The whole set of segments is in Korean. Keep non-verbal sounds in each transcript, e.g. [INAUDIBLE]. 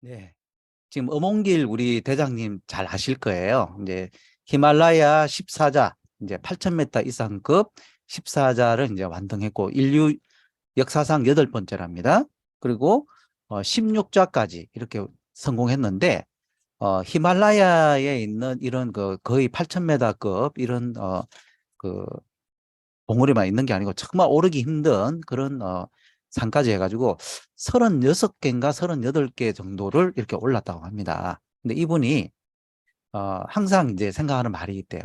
네. 지금 어몽길 우리 대장님 잘 아실 거예요. 이제 히말라야 14자, 이제 8,000m 이상급 14자를 이제 완등했고 인류 역사상 여덟 번째랍니다. 그리고 어 16자까지 이렇게 성공했는데 어 히말라야에 있는 이런 그 거의 8,000m급 이런 어그 봉우리만 있는 게 아니고 정말 오르기 힘든 그런 어 산까지 해가지고 36개인가 38개 정도를 이렇게 올랐다고 합니다. 근데 이분이 어 항상 이제 생각하는 말이 있대요.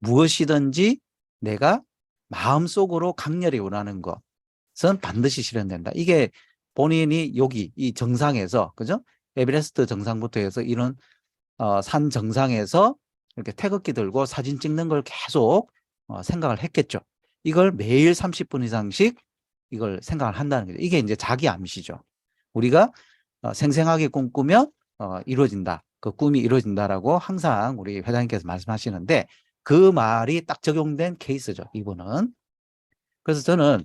무엇이든지 내가 마음속으로 강렬히 원하는 것은 반드시 실현된다. 이게 본인이 여기 이 정상에서 그죠? 에베레스트 정상부터 해서 이런 어, 산 정상에서 이렇게 태극기 들고 사진 찍는 걸 계속 어, 생각을 했겠죠. 이걸 매일 30분 이상씩 이걸 생각을 한다는 거죠. 이게 이제 자기 암시죠. 우리가 어, 생생하게 꿈꾸면 어, 이루어진다. 그 꿈이 이루어진다라고 항상 우리 회장님께서 말씀하시는데 그 말이 딱 적용된 케이스죠. 이분은. 그래서 저는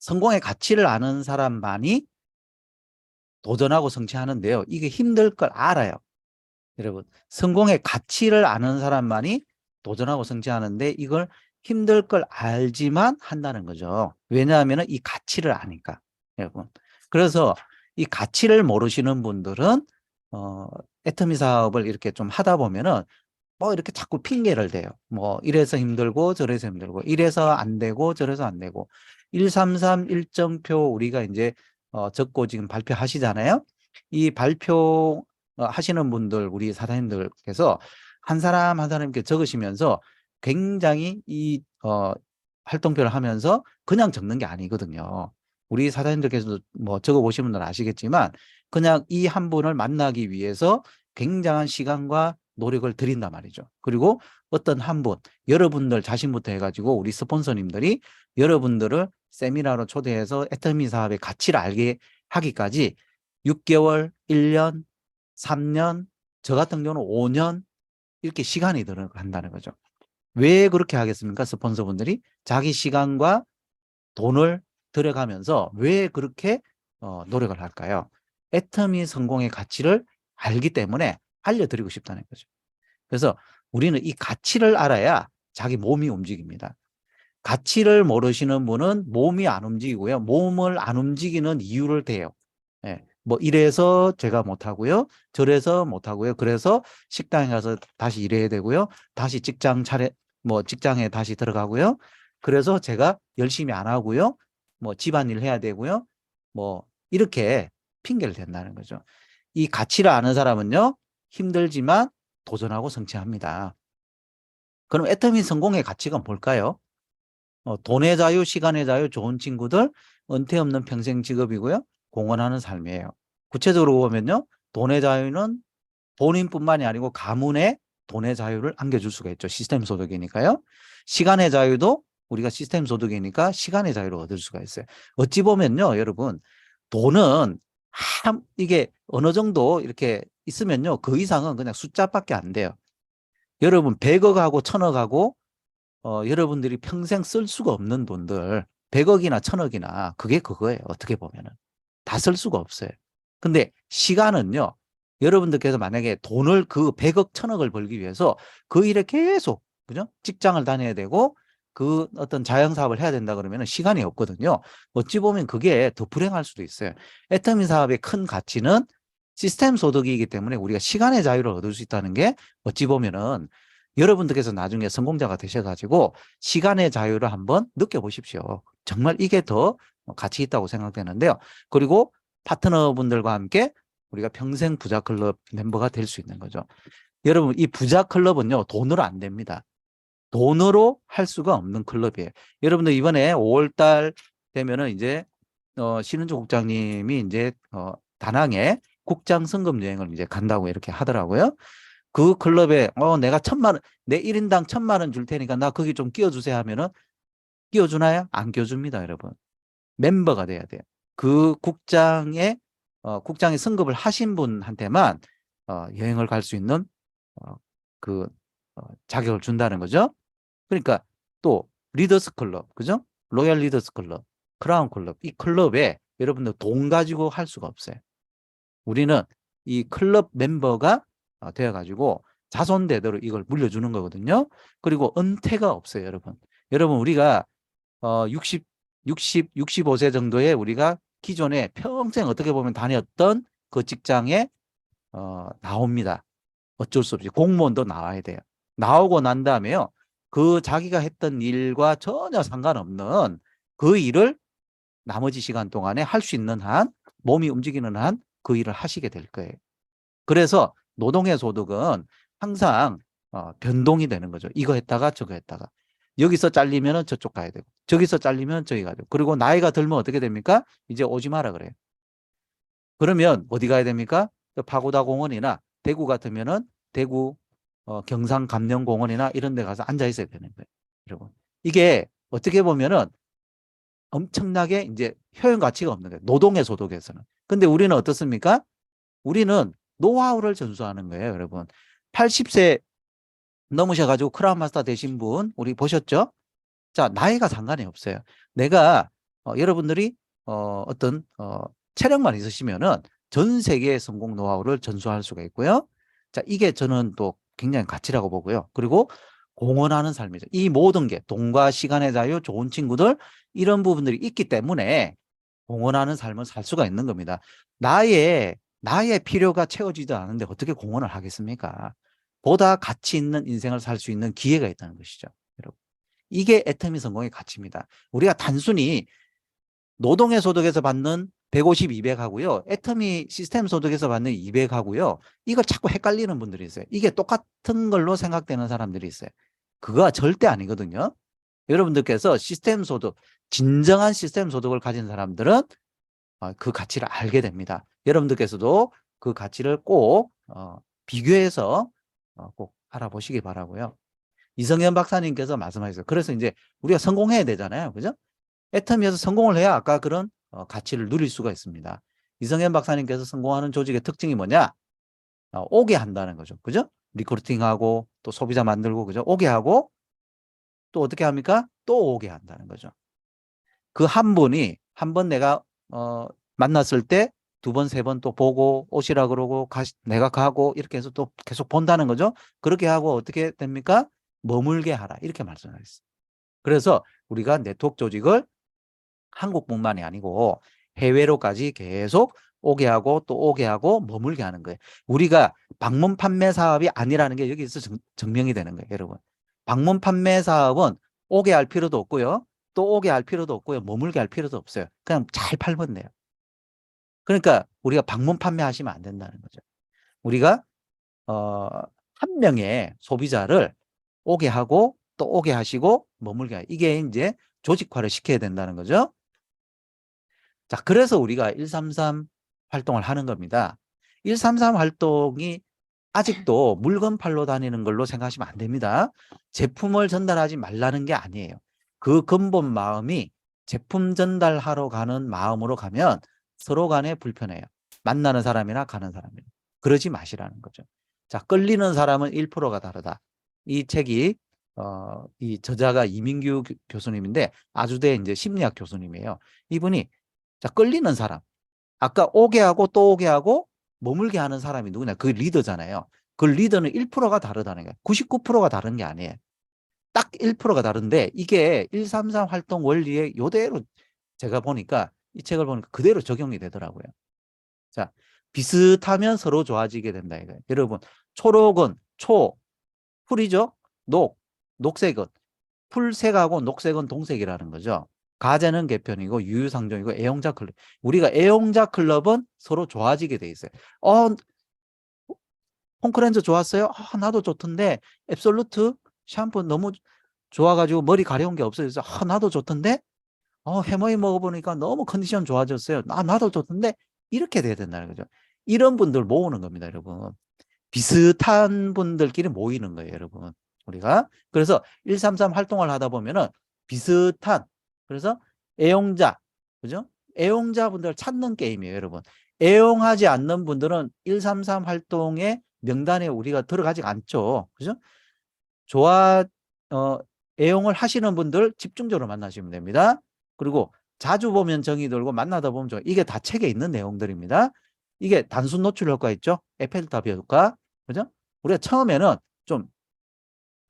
성공의 가치를 아는 사람만이 도전하고 성취하는데요. 이게 힘들 걸 알아요. 여러분 성공의 가치를 아는 사람만이 도전하고 성취하는데 이걸 힘들 걸 알지만 한다는 거죠. 왜냐하면 이 가치를 아니까 여러분. 그래서 이 가치를 모르시는 분들은 어, 애터미 사업을 이렇게 좀 하다 보면은 뭐 이렇게 자꾸 핑계를 대요. 뭐 이래서 힘들고 저래서 힘들고 이래서 안 되고 저래서 안 되고 133 일정표 우리가 이제 어, 적고 지금 발표하시잖아요. 이 발표 어, 하시는 분들 우리 사장님들께서 한 사람 한 사람께 적으시면서 굉장히 이 어, 활동표를 하면서 그냥 적는 게 아니거든요. 우리 사장님들께서도 뭐 적어보신 분들은 아시겠지만 그냥 이 한 분을 만나기 위해서 굉장한 시간과 노력을 들인단 말이죠. 그리고 어떤 한 분, 여러분들 자신부터 해가지고 우리 스폰서님들이 여러분들을 세미나로 초대해서 애터미 사업의 가치를 알게 하기까지 6개월, 1년, 3년, 저 같은 경우는 5년 이렇게 시간이 들어간다는 거죠. 왜 그렇게 하겠습니까? 스폰서분들이 자기 시간과 돈을 들여가면서 왜 그렇게 어, 노력을 할까요? 애터미 성공의 가치를 알기 때문에 알려드리고 싶다는 거죠. 그래서 우리는 이 가치를 알아야 자기 몸이 움직입니다. 가치를 모르시는 분은 몸이 안 움직이고요. 몸을 안 움직이는 이유를 대요. 예. 뭐 이래서 제가 못하고요. 저래서 못하고요. 그래서 식당에 가서 다시 일해야 되고요. 다시 직장 차례, 뭐 직장에 다시 들어가고요. 그래서 제가 열심히 안 하고요. 뭐 집안일 해야 되고요. 뭐 이렇게 핑계를 댄다는 거죠. 이 가치를 아는 사람은요. 힘들지만 도전하고 성취합니다. 그럼 애터미 성공의 가치가 뭘까요? 어, 돈의 자유, 시간의 자유, 좋은 친구들, 은퇴 없는 평생 직업이고요. 공헌하는 삶이에요. 구체적으로 보면요. 돈의 자유는 본인뿐만이 아니고 가문에 돈의 자유를 안겨줄 수가 있죠. 시스템 소득이니까요. 시간의 자유도 우리가 시스템 소득이니까 시간의 자유를 얻을 수가 있어요. 어찌 보면요, 여러분, 돈은 한, 이게 어느 정도 이렇게 있으면요, 그 이상은 그냥 숫자밖에 안 돼요. 여러분, 100억하고 1000억하고, 어, 여러분들이 평생 쓸 수가 없는 돈들, 100억이나 1000억이나, 그게 그거예요. 어떻게 보면은. 다 쓸 수가 없어요. 근데 시간은요, 여러분들께서 만약에 돈을 그 100억, 1000억을 벌기 위해서 그 일에 계속, 그죠? 직장을 다녀야 되고, 그 어떤 자영사업을 해야 된다 그러면 시간이 없거든요. 어찌 보면 그게 더 불행할 수도 있어요. 애터미 사업의 큰 가치는 시스템 소득이기 때문에 우리가 시간의 자유를 얻을 수 있다는 게 어찌 보면은 여러분들께서 나중에 성공자가 되셔가지고 시간의 자유를 한번 느껴보십시오. 정말 이게 더 가치 있다고 생각되는데요. 그리고 파트너분들과 함께 우리가 평생 부자 클럽 멤버가 될 수 있는 거죠. 여러분 이 부자 클럽은요 돈으로 안 됩니다. 돈으로 할 수가 없는 클럽이에요. 여러분들 이번에 5월 달 되면은 이제 어 신은주 국장님이 이제 어 다낭에 국장 성금 여행을 이제 간다고 이렇게 하더라고요. 그 클럽에 어 내가 천만 원, 내 1인당 천만 원 줄 테니까 나 거기 좀 끼워 주세요 하면은 끼워 주나요? 안 끼워 줍니다, 여러분. 멤버가 돼야 돼요. 그 국장의 어 국장의 승급을 하신 분한테만 어 여행을 갈 수 있는 어 그 어, 자격을 준다는 거죠. 그러니까 또 리더스 클럽, 그죠? 로얄 리더스 클럽, 크라운 클럽, 이 클럽에 여러분들 돈 가지고 할 수가 없어요. 우리는 이 클럽 멤버가 어, 되어 가지고 자손대대로 이걸 물려주는 거거든요. 그리고 은퇴가 없어요, 여러분. 여러분 우리가 어 60, 60, 65세 정도에 우리가 기존에 평생 어떻게 보면 다녔던 그 직장에 어 나옵니다. 어쩔 수 없이 공무원도 나와야 돼요. 나오고 난 다음에요. 그 자기가 했던 일과 전혀 상관없는 그 일을 나머지 시간 동안에 할 수 있는 한 몸이 움직이는 한 그 일을 하시게 될 거예요. 그래서 노동의 소득은 항상 어, 변동이 되는 거죠. 이거 했다가 저거 했다가 여기서 잘리면은 저쪽 가야 되고 저기서 잘리면 저기 가야 되고 그리고 나이가 들면 어떻게 됩니까? 이제 오지 마라 그래요. 그러면 어디 가야 됩니까? 파고다 공원이나 대구 같으면 은 대구 어, 경상 감령공원이나 이런 데 가서 앉아 있어야 되는 거예요. 여러분. 이게 어떻게 보면은 엄청나게 이제 효용 가치가 없는 거예요. 노동의 소득에서는. 근데 우리는 어떻습니까? 우리는 노하우를 전수하는 거예요, 여러분. 80세 넘으셔가지고 크라운 마스터 되신 분, 우리 보셨죠? 자, 나이가 상관이 없어요. 내가, 어, 여러분들이, 어, 어떤, 어, 체력만 있으시면은 전 세계의 성공 노하우를 전수할 수가 있고요. 자, 이게 저는 또 굉장히 가치라고 보고요. 그리고 공헌하는 삶이죠. 이 모든 게 돈과 시간의 자유, 좋은 친구들 이런 부분들이 있기 때문에 공헌하는 삶을 살 수가 있는 겁니다. 나의 나의 필요가 채워지지 않는데 어떻게 공헌을 하겠습니까? 보다 가치 있는 인생을 살 수 있는 기회가 있다는 것이죠. 여러분. 이게 애터미 성공의 가치입니다. 우리가 단순히 노동의 소득에서 받는 150, 200 하고요. 애터미 시스템 소득에서 받는 200 하고요. 이걸 자꾸 헷갈리는 분들이 있어요. 이게 똑같은 걸로 생각되는 사람들이 있어요. 그거 절대 아니거든요. 여러분들께서 시스템 소득, 진정한 시스템 소득을 가진 사람들은 어, 그 가치를 알게 됩니다. 여러분들께서도 그 가치를 꼭 어, 비교해서 어, 꼭 알아보시기 바라고요. 이성현 박사님께서 말씀하셨어요. 그래서 이제 우리가 성공해야 되잖아요. 그죠? 애터미에서 성공을 해야 아까 그런 어, 가치를 누릴 수가 있습니다. 이성현 박사님께서 성공하는 조직의 특징이 뭐냐? 어, 오게 한다는 거죠. 그죠? 리크루팅하고 또 소비자 만들고 그죠? 오게 하고 또 어떻게 합니까? 또 오게 한다는 거죠. 그 한 분이 한 번 내가 어, 만났을 때 두 번, 세 번 또 보고 오시라 그러고 가, 내가 가고 이렇게 해서 또 계속 본다는 거죠. 그렇게 하고 어떻게 됩니까? 머물게 하라. 이렇게 말씀하셨어요. 그래서 우리가 네트워크 조직을 한국뿐만이 아니고 해외로까지 계속 오게 하고 또 오게 하고 머물게 하는 거예요. 우리가 방문 판매 사업이 아니라는 게 여기서 정, 증명이 되는 거예요, 여러분. 방문 판매 사업은 오게 할 필요도 없고요. 또 오게 할 필요도 없고요. 머물게 할 필요도 없어요. 그냥 잘 팔면 돼요. 그러니까 우리가 방문 판매하시면 안 된다는 거죠. 우리가 어, 한 명의 소비자를 오게 하고 또 오게 하시고 머물게 하고 이게 이제 조직화를 시켜야 된다는 거죠. 자, 그래서 우리가 133 활동을 하는 겁니다. 133 활동이 아직도 물건 팔러 다니는 걸로 생각하시면 안 됩니다. 제품을 전달하지 말라는 게 아니에요. 그 근본 마음이 제품 전달하러 가는 마음으로 가면 서로 간에 불편해요. 만나는 사람이나 가는 사람이나. 그러지 마시라는 거죠. 자, 끌리는 사람은 1%가 다르다. 이 책이 어, 이 저자가 이민규 교- 교수님인데 아주대 이제 심리학 교수님이에요. 이분이 자, 끌리는 사람. 아까 오게 하고 또 오게 하고 머물게 하는 사람이 누구냐? 그 리더잖아요. 그 리더는 1%가 다르다는 거예요. 99%가 다른 게 아니에요. 딱 1%가 다른데 이게 133 활동 원리에 요대로 제가 보니까 이 책을 보니까 그대로 적용이 되더라고요. 자, 비슷하면 서로 좋아지게 된다 이거예요. 여러분, 초록은 초, 풀이죠? 녹, 녹색은 풀색하고 녹색은 동색이라는 거죠. 가재는 개편이고 유유상종이고 애용자 클럽. 우리가 애용자 클럽은 서로 좋아지게 돼 있어요. 어, 홈크렌즈 좋았어요? 아, 나도 좋던데 앱솔루트 샴푸 너무 좋아가지고 머리 가려운 게 없어요. 그래서 아, 나도 좋던데 어, 해머이 먹어보니까 너무 컨디션 좋아졌어요. 아, 나도 좋던데 이렇게 돼야 된다는 거죠. 이런 분들 모으는 겁니다, 여러분. 비슷한 분들끼리 모이는 거예요, 여러분. 우리가 그래서 133 활동을 하다 보면은 비슷한 그래서 애용자 그죠? 애용자분들 찾는 게임이에요, 여러분. 애용하지 않는 분들은 133 활동의 명단에 우리가 들어가지 않죠. 그죠? 좋아 어 애용을 하시는 분들 집중적으로 만나시면 됩니다. 그리고 자주 보면 정이 들고 만나다 보면 정 이게 다 책에 있는 내용들입니다. 이게 단순 노출 효과 있죠? 에펠탑 효과. 그죠? 우리가 처음에는 좀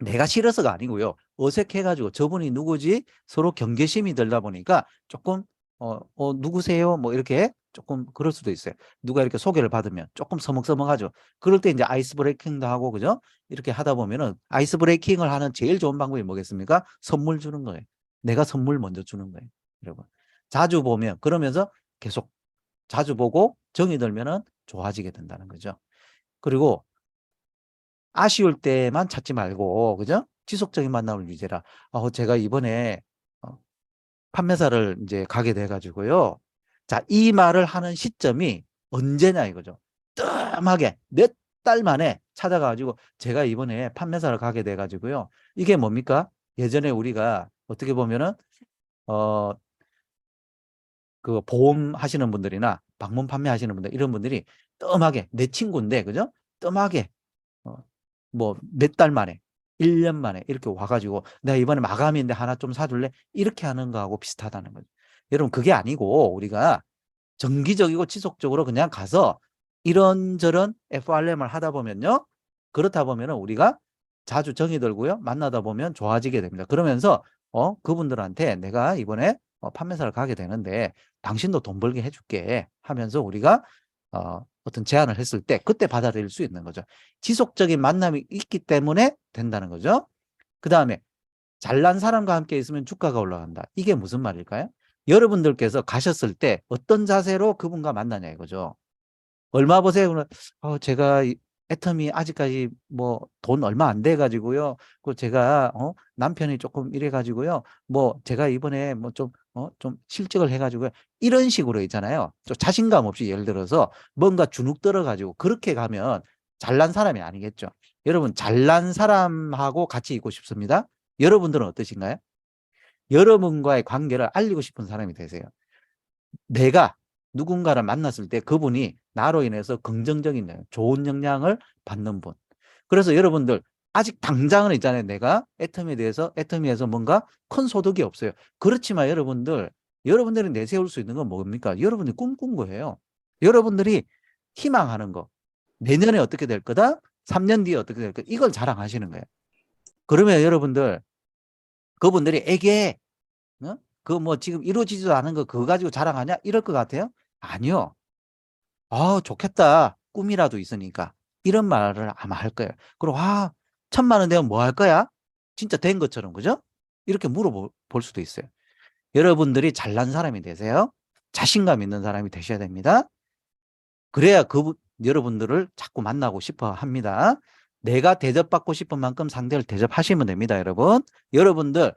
내가 싫어서가 아니고요. 어색해가지고 저분이 누구지? 서로 경계심이 들다 보니까 조금 어, 어 누구세요? 뭐 이렇게 조금 그럴 수도 있어요. 누가 이렇게 소개를 받으면 조금 서먹서먹하죠. 그럴 때 이제 아이스 브레이킹도 하고 그죠? 이렇게 하다 보면은 아이스 브레이킹을 하는 제일 좋은 방법이 뭐겠습니까? 선물 주는 거예요. 내가 선물 먼저 주는 거예요. 여러분. 자주 보면 그러면서 계속 자주 보고 정이 들면은 좋아지게 된다는 거죠. 그리고 아쉬울 때만 찾지 말고 그죠? 지속적인 만남을 유지해라. 어, 제가 이번에 어, 판매사를 이제 가게 돼 가지고요. 자, 이 말을 하는 시점이 언제냐 이거죠. 뜸하게 몇 달 만에 찾아가 가지고 제가 이번에 판매사를 가게 돼 가지고요. 이게 뭡니까? 예전에 우리가 어떻게 보면은 어 그 보험 하시는 분들이나 방문 판매하시는 분들 이런 분들이 뜸하게 내 친구인데 그죠? 뜸하게 어, 뭐 몇 달 만에 1년 만에 이렇게 와가지고 내가 이번에 마감인데 하나 좀 사줄래? 이렇게 하는 거하고 비슷하다는 거죠. 여러분 그게 아니고 우리가 정기적이고 지속적으로 그냥 가서 이런저런 FRM을 하다 보면요. 그렇다 보면 은 우리가 자주 정이 들고요. 만나다 보면 좋아지게 됩니다. 그러면서 어 그분들한테 내가 이번에 어, 판매사를 가게 되는데 당신도 돈 벌게 해줄게 하면서 우리가 어, 어떤 제안을 했을 때 그때 받아들일 수 있는 거죠. 지속적인 만남이 있기 때문에 된다는 거죠. 그 다음에 잘난 사람과 함께 있으면 주가가 올라간다. 이게 무슨 말일까요? 여러분들께서 가셨을 때 어떤 자세로 그분과 만나냐 이거죠. 얼마 보세요? 그러면 어, 제가 이- 애텀이 아직까지 뭐 돈 얼마 안 돼 가지고요. 그 제가 어 남편이 조금 이래 가지고요. 뭐 제가 이번에 뭐좀 어 좀 실직을 해 가지고요. 이런 식으로 있잖아요. 좀 자신감 없이 예를 들어서 뭔가 주눅 들어 가지고 그렇게 가면 잘난 사람이 아니겠죠. 여러분 잘난 사람하고 같이 있고 싶습니다. 여러분들은 어떠신가요? 여러분과의 관계를 알리고 싶은 사람이 되세요. 내가 누군가를 만났을 때 그분이 나로 인해서 긍정적인 영향, 좋은 영향을 받는 분. 그래서 여러분들 아직 당장은 있잖아요. 내가 애텀에 대해서 애텀에서 뭔가 큰 소득이 없어요. 그렇지만 여러분들 여러분들이 내세울 수 있는 건 뭡니까? 여러분들이 꿈꾼 거예요. 여러분들이 희망하는 거. 내년에 어떻게 될 거다? 3년 뒤에 어떻게 될 거다? 이걸 자랑하시는 거예요. 그러면 여러분들 그분들이 에게 어? 그뭐 지금 이루어지지도 않은 거 그거 가지고 자랑하냐? 이럴 것 같아요? 아니요. 아, 좋겠다. 꿈이라도 있으니까. 이런 말을 아마 할 거예요. 그리고 아, 천만 원 되면 뭐 할 거야? 진짜 된 것처럼 그죠? 이렇게 물어볼 수도 있어요. 여러분들이 잘난 사람이 되세요. 자신감 있는 사람이 되셔야 됩니다. 그래야 그 여러분들을 자꾸 만나고 싶어 합니다. 내가 대접받고 싶은 만큼 상대를 대접하시면 됩니다, 여러분. 여러분들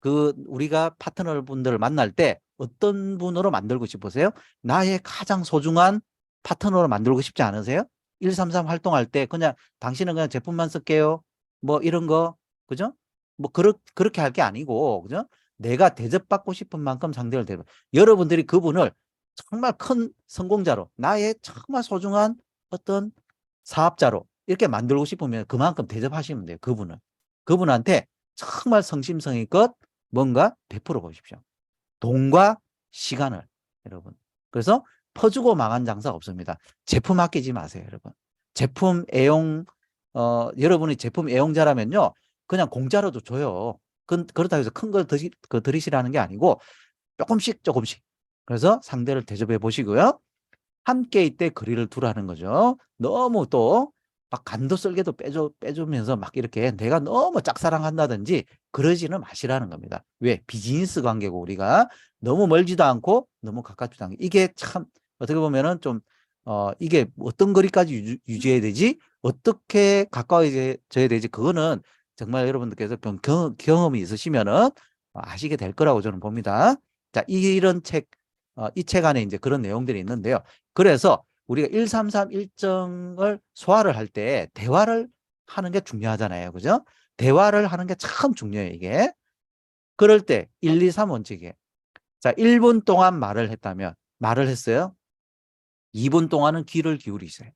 그 우리가 파트너 분들을 만날 때 어떤 분으로 만들고 싶으세요? 나의 가장 소중한 파트너로 만들고 싶지 않으세요? 133 활동할 때 그냥 당신은 그냥 제품만 쓸게요. 뭐 이런 거 그죠? 뭐 그렇, 그렇게 할 게 아니고 그죠? 내가 대접받고 싶은 만큼 상대를 대접. 여러분들이 그분을 정말 큰 성공자로 나의 정말 소중한 어떤 사업자로 이렇게 만들고 싶으면 그만큼 대접하시면 돼요. 그분을. 그분한테 정말 성심성의껏 뭔가 베풀어 보십시오. 돈과 시간을 여러분. 그래서 퍼주고 망한 장사 없습니다. 제품 아끼지 마세요, 여러분. 제품 애용 어 여러분이 제품 애용자라면요. 그냥 공짜로도 줘요. 그, 그렇다고 해서 큰 걸 드시, 그 들이시라는 게 아니고 조금씩 조금씩. 그래서 상대를 대접해 보시고요. 함께 이때 거리를 두라는 거죠. 너무 또 막 간도 쓸게도 빼줘, 빼주면서 막 이렇게 내가 너무 짝사랑한다든지 그러지는 마시라는 겁니다. 왜? 비즈니스 관계고 우리가 너무 멀지도 않고 너무 가깝지도 않고 이게 참 어떻게 보면은 좀 어, 이게 어떤 거리까지 유지, 유지해야 되지? 어떻게 가까워져야 되지? 그거는 정말 여러분들께서 경, 경, 경험이 있으시면은 아시게 될 거라고 저는 봅니다. 자, 이런 책, 어, 이 책 안에 이제 그런 내용들이 있는데요. 그래서 우리가 133 일정을 소화를 할 때 대화를 하는 게 중요하잖아요. 그죠? 대화를 하는 게 참 중요해요, 이게. 그럴 때 1, 2, 3 원칙에 자, 1분 동안 말을 했다면 말을 했어요. 2분 동안은 귀를 기울이세요.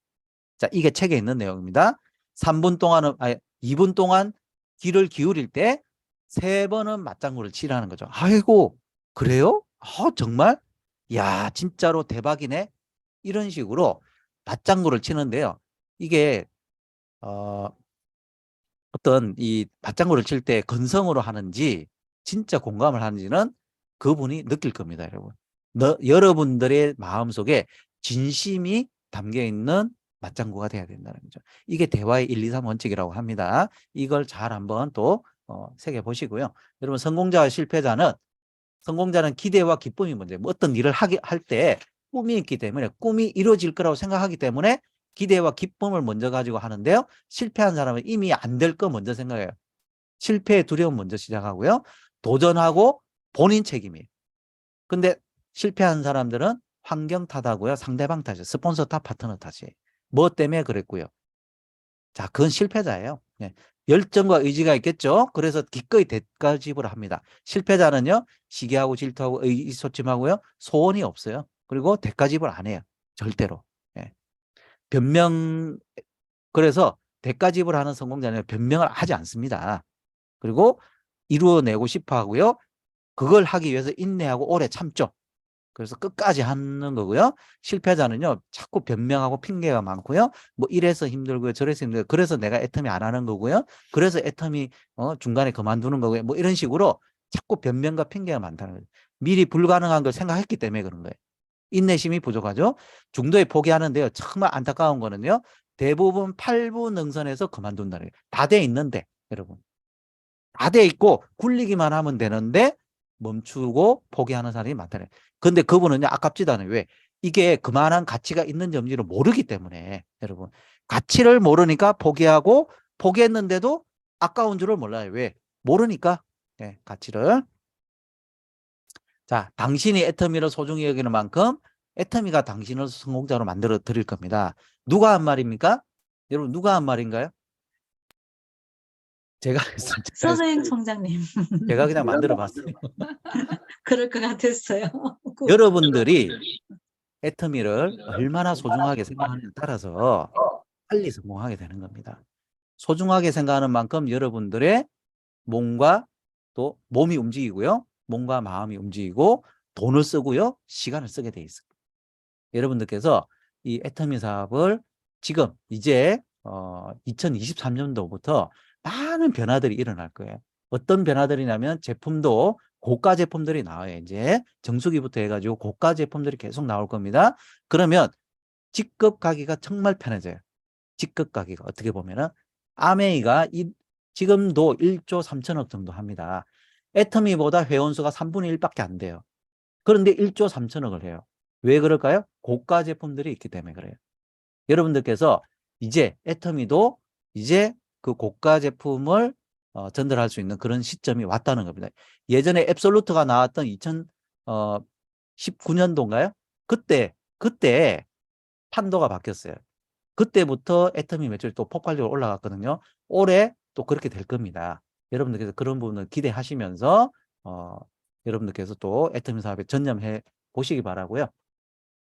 자, 이게 책에 있는 내용입니다. 3분 동안은 아니 2분 동안 귀를 기울일 때 세 번은 맞장구를 치라는 거죠. 아이고, 그래요? 아, 정말? 야, 진짜로 대박이네. 이런 식으로 맞장구를 치는데요. 이게 어, 어떤 이 맞장구를 칠 때 건성으로 하는지 진짜 공감을 하는지는 그분이 느낄 겁니다, 여러분. 너, 여러분들의 마음속에 진심이 담겨 있는 맞장구가 돼야 된다는 거죠. 이게 대화의 1, 2, 3 원칙이라고 합니다. 이걸 잘 한번 또 어, 새겨 보시고요. 여러분 성공자와 실패자는 성공자는 기대와 기쁨이 문제. 뭐 어떤 일을 하게 할 때 꿈이 있기 때문에 꿈이 이루어질 거라고 생각하기 때문에 기대와 기쁨을 먼저 가지고 하는데요. 실패한 사람은 이미 안 될 거 먼저 생각해요. 실패의 두려움 먼저 시작하고요. 도전하고 본인 책임이에요. 근데 실패한 사람들은 환경 탓하고요. 상대방 탓이에요. 스폰서 탓, 파트너 탓이에요. 뭐 때문에 그랬고요. 자, 그건 실패자예요. 예. 열정과 의지가 있겠죠. 그래서 기꺼이 대가 지불을 합니다. 실패자는요. 시기하고 질투하고 의기소침하고요. 소원이 없어요. 그리고 대가 지불 안 해요. 절대로. 예. 변명 그래서 대가 지불하는 성공자는 변명을 하지 않습니다. 그리고 이루어내고 싶어 하고요. 그걸 하기 위해서 인내하고 오래 참죠. 그래서 끝까지 하는 거고요. 실패자는요. 자꾸 변명하고 핑계가 많고요. 뭐 이래서 힘들고요. 저래서 힘들고요. 그래서 내가 애터미 안 하는 거고요. 그래서 애터미 어, 중간에 그만두는 거고요. 뭐 이런 식으로 자꾸 변명과 핑계가 많다는 거예요. 미리 불가능한 걸 생각했기 때문에 그런 거예요. 인내심이 부족하죠. 중도에 포기하는데요. 정말 안타까운 거는요. 대부분 8부 능선에서 그만둔다는 거예요. 다 돼 있는데 여러분. 다 돼 있고 굴리기만 하면 되는데 멈추고 포기하는 사람이 많다는 거예요. 근데 그분은 아깝지도 않아요. 왜? 이게 그만한 가치가 있는 점지를 모르기 때문에 여러분 가치를 모르니까 포기하고 포기했는데도 아까운 줄을 몰라요. 왜? 모르니까 네, 가치를 자 당신이 애터미를 소중히 여기는 만큼 애터미가 당신을 성공자로 만들어 드릴 겁니다. 누가 한 말입니까? 여러분 누가 한 말인가요? 제가 [LAUGHS] 했어요. 서서행 총장님 제가 그냥 만들어 봤어요. [LAUGHS] 그럴 것 같았어요. [LAUGHS] 여러분들이 애터미를 얼마나 소중하게 생각하느냐에 따라서 빨리 성공하게 되는 겁니다. 소중하게 생각하는 만큼 여러분들의 몸과 또 몸이 움직이고요. 몸과 마음이 움직이고 돈을 쓰고요. 시간을 쓰게 돼 있습니다. 여러분들께서 이 애터미 사업을 지금 이제 어 2023년도부터 많은 변화들이 일어날 거예요. 어떤 변화들이냐면 제품도 고가 제품들이 나와요. 이제 정수기부터 해가지고 고가 제품들이 계속 나올 겁니다. 그러면 직급 가기가 정말 편해져요. 직급 가기가 어떻게 보면은 아메이가 이, 지금도 1조 3천억 정도 합니다. 애터미보다 회원수가 3분의 1밖에 안 돼요. 그런데 1조 3천억을 해요. 왜 그럴까요? 고가 제품들이 있기 때문에 그래요. 여러분들께서 이제 애터미도 이제 그 고가 제품을 어, 전달할 수 있는 그런 시점이 왔다는 겁니다. 예전에 앱솔루트가 나왔던 2019년도인가요? 그때 그때 판도가 바뀌었어요. 그때부터 애터미 매출이 또 폭발적으로 올라갔거든요. 올해 또 그렇게 될 겁니다. 여러분들께서 그런 부분을 기대하시면서 어, 여러분들께서 또 애터미 사업에 전념해 보시기 바라고요.